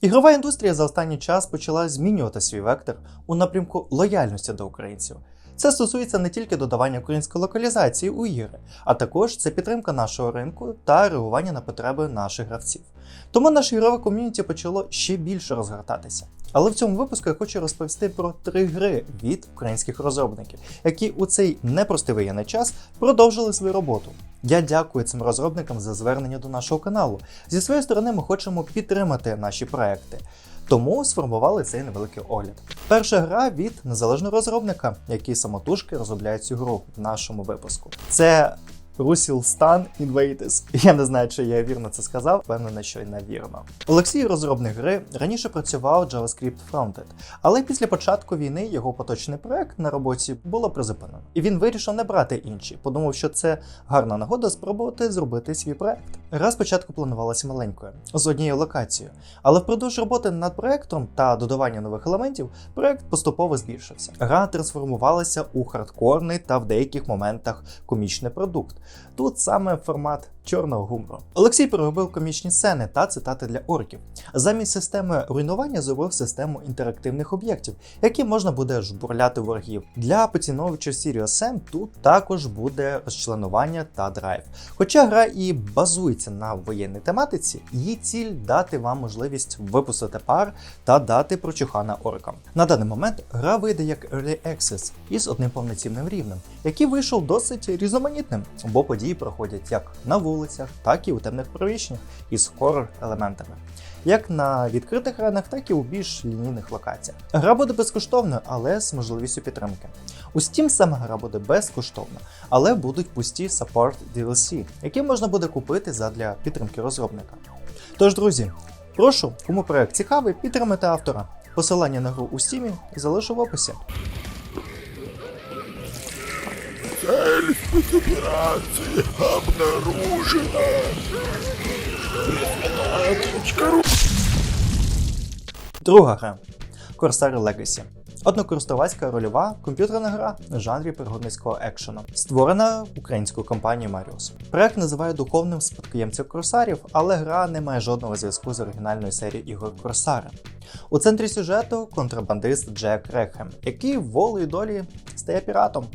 Ігрова індустрія за останній час почала змінювати свій вектор у напрямку лояльності до українців. Це стосується не тільки додавання української локалізації у ігри, а також це підтримка нашого ринку та реагування на потреби наших гравців. Тому наше ігрове ком'юніті почало ще більше розгортатися. Але в цьому випуску я хочу розповісти про три гри від українських розробників, які у цей непростий воєнний час продовжили свою роботу. Я дякую цим розробникам за звернення до нашого каналу. Зі своєї сторони, ми хочемо підтримати наші проекти. Тому сформували цей невеликий огляд. Перша гра від незалежного розробника, який самотужки розробляє цю гру в нашому випуску. Це Stan Invaders. Я не знаю, чи я вірно це сказав, впевнений, що й невірно. Олексій, розробник гри, раніше працював JavaScript Frontend, але після початку війни його поточний проект на роботі було призупинено. І він вирішив не брати інші, подумав, що це гарна нагода спробувати зробити свій проект. Гра спочатку планувалася маленькою, з однією локацією, але впродовж роботи над проектом та додавання нових елементів проект поступово збільшився. Гра трансформувалася у хардкорний та в деяких моментах комічний продукт. Тут саме формат чорного гумору. Олексій переробив комічні сцени та цитати для орків. Замість системи руйнування зробив систему інтерактивних об'єктів, які можна буде жбурляти ворогів. Для поціновувачів Serious Sam тут також буде розчленування та драйв. Хоча гра і базується на воєнній тематиці, її ціль дати вам можливість випустити пар та дати прочухана оркам. На даний момент гра вийде як Early Access із одним повноцінним рівнем, який вийшов досить різноманітним, бо події проходять як на вулицях, так і у темних приміщеннях із хоррор елементами. Як на відкритих аренах, так і у більш лінійних локаціях. Гра буде безкоштовною, але з можливістю підтримки. У Steam саме гра буде безкоштовна, але будуть пусті Support DLC, які можна буде купити задля підтримки розробника. Тож, друзі, прошу, кому проект цікавий, підтримайте автора. Посилання на гру у Steam залишу в описі. Спецоперации обнаружена. Друга гра Corsair Legacy. Однокористувацька рольова комп'ютерна гра в жанрі пригодницького екшену, створена українською компанією Marius. Проект називає духовним спадкоємцем Корсарів, але гра не має жодного зв'язку з оригінальною серією ігор Корсари. У центрі сюжету контрабандист Джек Рехем, який волею долі стає піратом.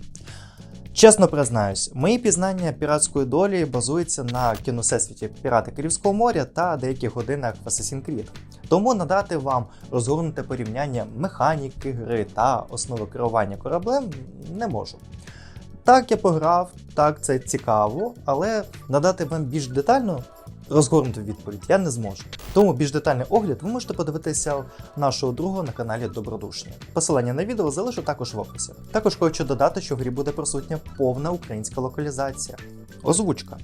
Чесно признаюсь, мої пізнання піратської долі базуються на кіносесвіті Пірати Київського моря та деяких годинах в Assassin's Creed. Тому надати вам розгорнуте порівняння механіки гри та основи керування кораблем не можу. Так, я пограв, так це цікаво, але надати вам більш детально розгорнуту відповідь я не зможу. Тому більш детальний огляд ви можете подивитися нашого друга на каналі Добродушні. Посилання на відео залишу також в описі. Також хочу додати, що в грі буде присутня повна українська локалізація, озвучка.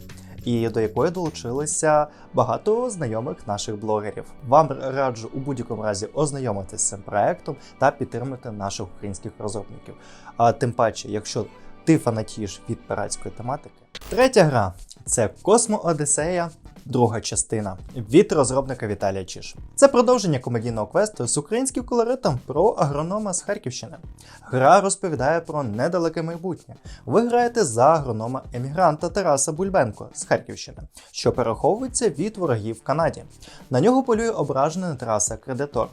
І до якої долучилися багато знайомих наших блогерів. Вам раджу у будь-якому разі ознайомитися з цим проектом та підтримати наших українських розробників. А тим паче, якщо ти фанатієш від піратської тематики. Третя гра це Космо Одіссея, друга частина від розробника Віталія Чіш. Це продовження комедійного квесту з українським колоритом про агронома з Харківщини. Гра розповідає про недалеке майбутнє. Ви граєте за агронома емігранта Тараса Бульбенко з Харківщини, що переховується від ворогів в Канаді. На нього полює ображений Тараса Кредитор.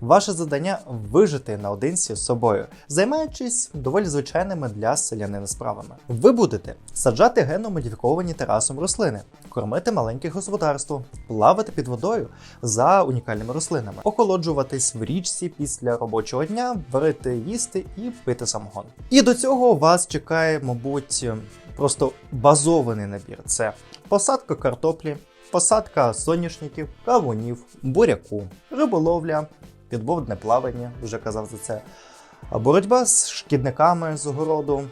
Ваше завдання вижити наодинці з собою, займаючись доволі звичайними для селянина справами. Ви будете саджати генно-модифіковані терасом рослини, кормити маленьке господарство, плавати під водою за унікальними рослинами, охолоджуватись в річці після робочого дня, варити їсти і пити самогон. І до цього вас чекає, мабуть, просто базований набір: це посадка картоплі. Посадка соняшників, кавунів, буряку, риболовля, підводне плавання, вже казав за це. Боротьба з шкідниками з огороду,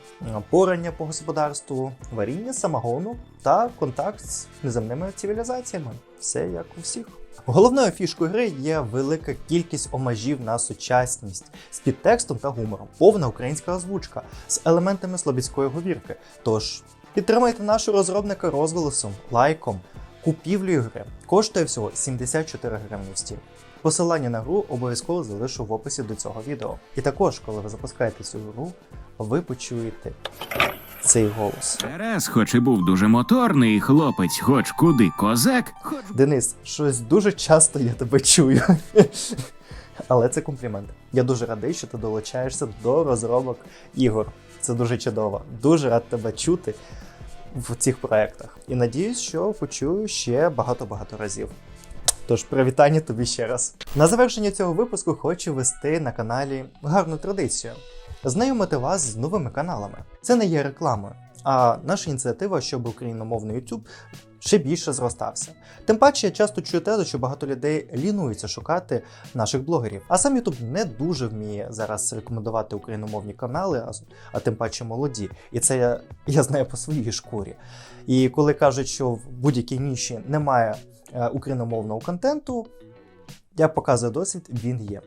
порання по господарству, варіння самогону та контакт з неземними цивілізаціями. Все як у всіх. Головною фішкою гри є велика кількість омажів на сучасність з підтекстом та гумором, повна українська озвучка з елементами слобідської говірки. Тож підтримайте нашого розробника розголосом, лайком, купівлею гри. Коштує всього 74 гривні в Steam. Посилання на гру обов'язково залишу в описі до цього відео. І також, коли ви запускаєте цю гру, ви почуєте цей голос. Тарас, хоч і був дуже моторний хлопець, хоч куди козак, хоч Денис, щось дуже часто я тебе чую. Але це комплімент. Я дуже радий, що ти долучаєшся до розробок ігор. Це дуже чудово. Дуже рад тебе чути в цих проєктах. І надіюсь, що почую ще багато-багато разів. Тож, привітання тобі ще раз. На завершення цього випуску хочу вести на каналі гарну традицію. Знайомити вас з новими каналами. Це не є рекламою, а наша ініціатива, щоб україномовний YouTube ще більше зростався. Тим паче я часто чую те, що багато людей лінуються шукати наших блогерів. А сам YouTube не дуже вміє зараз рекомендувати україномовні канали, а, а тим паче молоді. І це я, я знаю по своїй шкурі. І коли кажуть, що в будь-якій ніші немає е, україномовного контенту, я показую досвід, він є.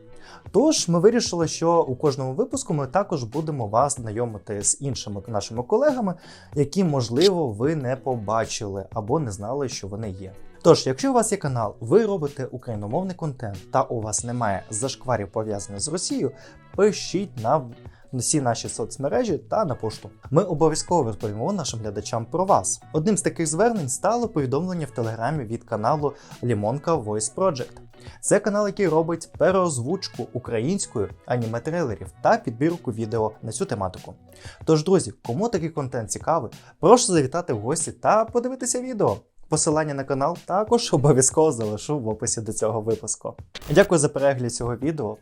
Тож ми вирішили, що у кожному випуску ми також будемо вас знайомити з іншими нашими колегами, які, можливо, ви не побачили або не знали, що вони є. Тож, якщо у вас є канал, ви робите україномовний контент та у вас немає зашкварів пов'язаних з Росією, пишіть нам на всі наші соцмережі та на пошту. Ми обов'язково розповімо нашим глядачам про вас. Одним з таких звернень стало повідомлення в телеграмі від каналу Лімонка Voice Project. Це канал, який робить переозвучку українською аніме-трейлерів та підбірку відео на цю тематику. Тож, друзі, кому такий контент цікавий, прошу завітати в гості та подивитися відео. Посилання на канал також обов'язково залишу в описі до цього випуску. Дякую за перегляд цього відео.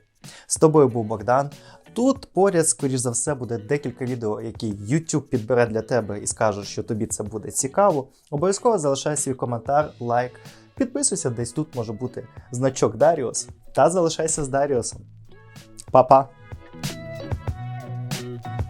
З тобою був Богдан. Тут поряд, скоріш за все, буде декілька відео, які YouTube підбере для тебе і скаже, що тобі це буде цікаво. Обов'язково залишай свій коментар, лайк, підписуйся, десь тут може бути значок Даріус. Та залишайся з Даріусом. Па-па!